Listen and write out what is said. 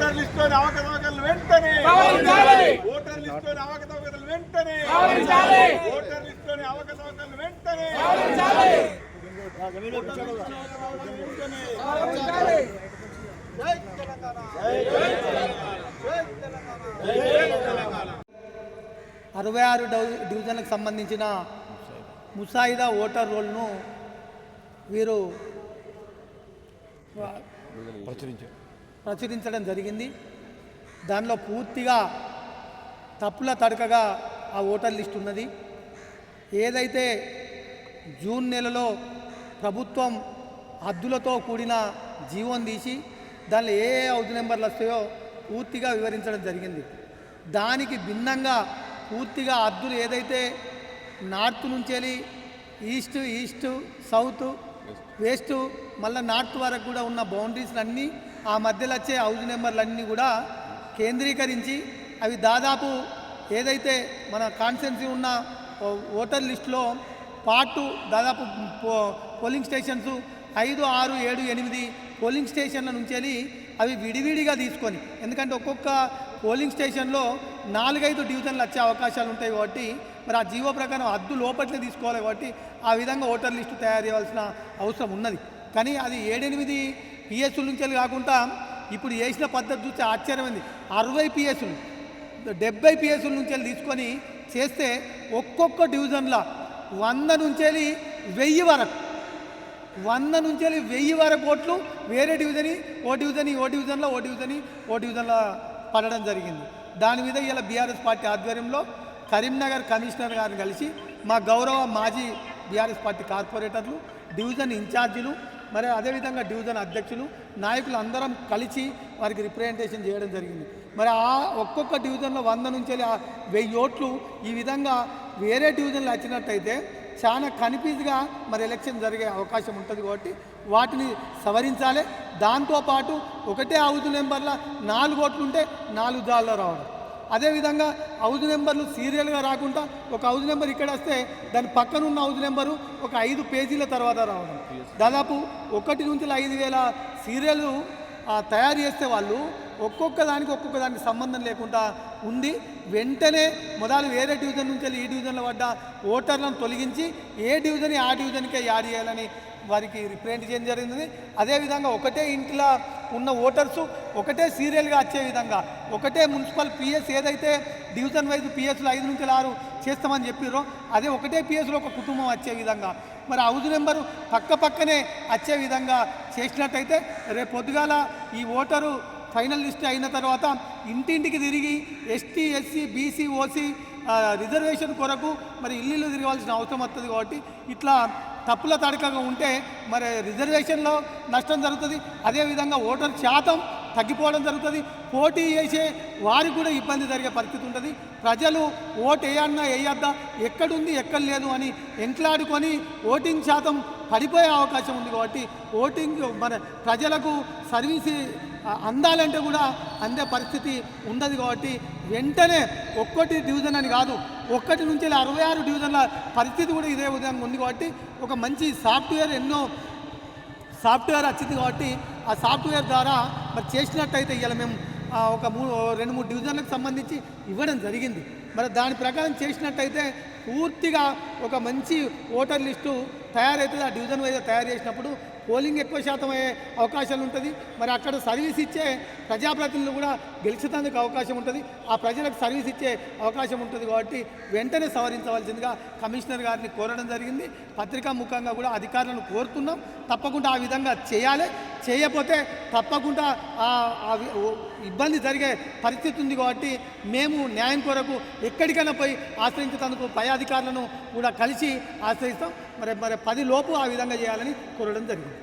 అవకతవకలు వెంటనే. అవకతవకలు వెంటనే. ఓటర్ అవకతవకలు వెంటనే. అరవై ఆరు డివిజన్లకు సంబంధించిన ముసాయిదా ఓటర్ రోల్ను వీరు ప్రచురించడం జరిగింది. దానిలో పూర్తిగా తప్పుల తడకగా ఆ ఓటర్ లిస్ట్ ఉన్నది. ఏదైతే జూన్ నెలలో ప్రభుత్వం హద్దులతో కూడిన జీవోని తీసి దానిలో ఏ ఏ హౌస్ నెంబర్లు వస్తాయో పూర్తిగా వివరించడం జరిగింది. దానికి భిన్నంగా పూర్తిగా హద్దులు ఏదైతే నార్త్ నుంచి వెళ్ళి ఈస్ట్ ఈస్ట్ సౌత్ వెస్ట్ మళ్ళీ నార్త్ వరకు కూడా ఉన్న బౌండరీస్ అన్నీ ఆ మధ్యలో వచ్చే హౌస్ నెంబర్లు అన్నీ కూడా కేంద్రీకరించి అవి దాదాపు ఏదైతే మన కాన్స్టెన్సీ ఉన్న ఓటర్ లిస్టులో పార్ట్ దాదాపు పో- పోలింగ్ స్టేషన్స్ ఐదు ఆరు ఏడు ఎనిమిది పోలింగ్ స్టేషన్ల నుంచి వెళ్ళి అవి విడివిడిగా తీసుకొని ఎందుకంటే ఒక్కొక్క పోలింగ్ స్టేషన్లో నాలుగైదు డివిజన్లు వచ్చే అవకాశాలు ఉంటాయి కాబట్టి మరి ఆ జీవో ప్రకారం అద్దు లోపట్లే తీసుకోవాలి కాబట్టి ఆ విధంగా ఓటర్ లిస్టు తయారు చేయాల్సిన అవసరం ఉన్నది. కానీ అది ఏడెనిమిది పిఎస్ల నుంచి వెళ్ళి కాకుండా ఇప్పుడు చేసిన పద్ధతి చూస్తే ఆశ్చర్యమైంది. అరవై పిఎస్లు డెబ్బై పిఎస్ల నుంచి వెళ్ళి తీసుకొని చేస్తే ఒక్కొక్క డివిజన్లో వంద నుంచి వెళ్ళి వెయ్యి వరకు వంద నుంచి వెళ్ళి వెయ్యి వరకు ఓట్లు వేరే డివిజన్ ఓ డివిజన్ ఓ డివిజన్లో ఓ డివిజన్ ఓ డివిజన్లో పడడం జరిగింది. దాని మీద ఇలా బీఆర్ఎస్ పార్టీ ఆధ్వర్యంలో కరీంనగర్ కమిషనర్ గారిని కలిసి మా గౌరవ మాజీ బీఆర్ఎస్ పార్టీ కార్పొరేటర్లు డివిజన్ ఇన్ఛార్జీలు మరి అదేవిధంగా డివిజన్ అధ్యక్షులు నాయకులు అందరం కలిసి వారికి రిప్రజెంటేషన్ చేయడం జరిగింది. మరి ఆ ఒక్కొక్క డివిజన్లో వంద నుంచి వెళ్ళి ఆ వెయ్యి ఓట్లు ఈ విధంగా వేరే డివిజన్లో వచ్చినట్టయితే చాలా కన్ఫ్యూజ్గా మరి ఎలక్షన్ జరిగే అవకాశం ఉంటుంది కాబట్టి వాటిని సవరించాలి. దాంతోపాటు ఒకటే హౌజ్ నెంబర్ల నాలుగు ఓట్లు ఉంటే నాలుగు జాల్లో రావడం అదేవిధంగా హౌజ్ నెంబర్లు సీరియల్గా రాకుండా ఒక హౌజ్ నెంబర్ ఇక్కడ వస్తే దాని పక్కన ఉన్న హౌజ్ నెంబరు ఒక ఐదు పేజీల తర్వాత రావడం. దాదాపు ఒకటి నుంచి ఐదు వేల సీరియల్లు తయారు చేస్తే వాళ్ళు ఒక్కొక్క దానికి ఒక్కొక్క దానికి సంబంధం లేకుండా ఉంది వెంటనే మొదలు వేరే డివిజన్ నుంచి వెళ్ళి ఈ డివిజన్లో పడ్డ ఓటర్లను తొలగించి ఏ డివిజన్ ఆ డివిజన్కే యాడ్ చేయాలని వారికి రిప్రజెంట్ చేయడం జరిగింది. అదేవిధంగా ఒకటే ఇంట్లో ఉన్న ఓటర్సు ఒకటే సీరియల్గా వచ్చే విధంగా ఒకటే మున్సిపల్ పిఎస్ ఏదైతే డివిజన్ వైజ్ పిఎస్లు ఐదు నుంచి ఆరు చేస్తామని చెప్పారో అదే ఒకటే పిఎస్లో ఒక కుటుంబం వచ్చే విధంగా. మరి హౌజ్ నెంబరు పక్క పక్కనే వచ్చే విధంగా చేసినట్టయితే రేపు పొద్దుగాల ఈ ఓటరు ఫైనల్ లిస్ట్ అయిన తర్వాత ఇంటింటికి తిరిగి ST SC BC OC reservation కొరకు మరి ఇల్లు తిరగాల్సిన అవసరం వస్తుంది కాబట్టి ఇట్లా తప్పుల తడకగా ఉంటే మరి రిజర్వేషన్లో నష్టం జరుగుతుంది. అదేవిధంగా ఓటర్ శాతం తగ్గిపోవడం జరుగుతుంది. పోటీ చేసే వారికి కూడా ఇబ్బంది జరిగే పరిస్థితి ఉంటుంది. ప్రజలు ఓటు వేయన్నా వేయద్దా? ఎక్కడుంది ఎక్కడ లేదు అని ఎంట్లాడుకొని ఓటింగ్ శాతం పడిపోయే అవకాశం ఉంది కాబట్టి ఓటింగ్ మన ప్రజలకు సర్వీస్ అందాలంటే కూడా అందే పరిస్థితి ఉండదు కాబట్టి వెంటనే ఒక్కటి డివిజన్ అని కాదు ఒక్కటి నుంచి అరవై ఆరు డివిజన్ల పరిస్థితి కూడా ఇదే విధంగా ఉంది కాబట్టి ఒక మంచి సాఫ్ట్వేర్ ఎన్నో సాఫ్ట్వేర్ వచ్చింది కాబట్టి ఆ సాఫ్ట్వేర్ ద్వారా మరి చేసినట్టయితే ఇవాళ మేము ఒక మూడు రెండు మూడు డివిజన్లకు సంబంధించి ఇవ్వడం జరిగింది. మరి దాని ప్రకారం చేసినట్టయితే పూర్తిగా ఒక మంచి ఓటర్ లిస్టు తయారవుతుంది ఆ డివిజన్ వైజ్ తయారు చేసినప్పుడు పోలింగ్ ఎక్కువ శాతం అయ్యే అవకాశాలు ఉంటుంది. మరి అక్కడ సర్వీస్ ఇచ్చే ప్రజాప్రతినిధులు కూడా గెలిచేందుకు అవకాశం ఉంటుంది. ఆ ప్రజలకు సర్వీస్ ఇచ్చే అవకాశం ఉంటుంది కాబట్టి వెంటనే సవరించవలసిందిగా కమిషనర్ గారిని కోరడం జరిగింది. పత్రికా ముఖంగా కూడా అధికారులను కోరుతున్నాం. తప్పకుండా ఆ విధంగా చేయాలి. చేయకపోతే తప్పకుండా ఆ- ఇబ్బంది జరిగే పరిస్థితి ఉంది కాబట్టి మేము న్యాయం కొరకు ఎక్కడికైనా పోయి ఆశ్రయించేందుకు పై అధికారులను కూడా కలిసి ఆశ్రయిస్తాం. మరి మరి పది లోపు ఆ విధంగా చేయాలని కోరడం జరిగింది.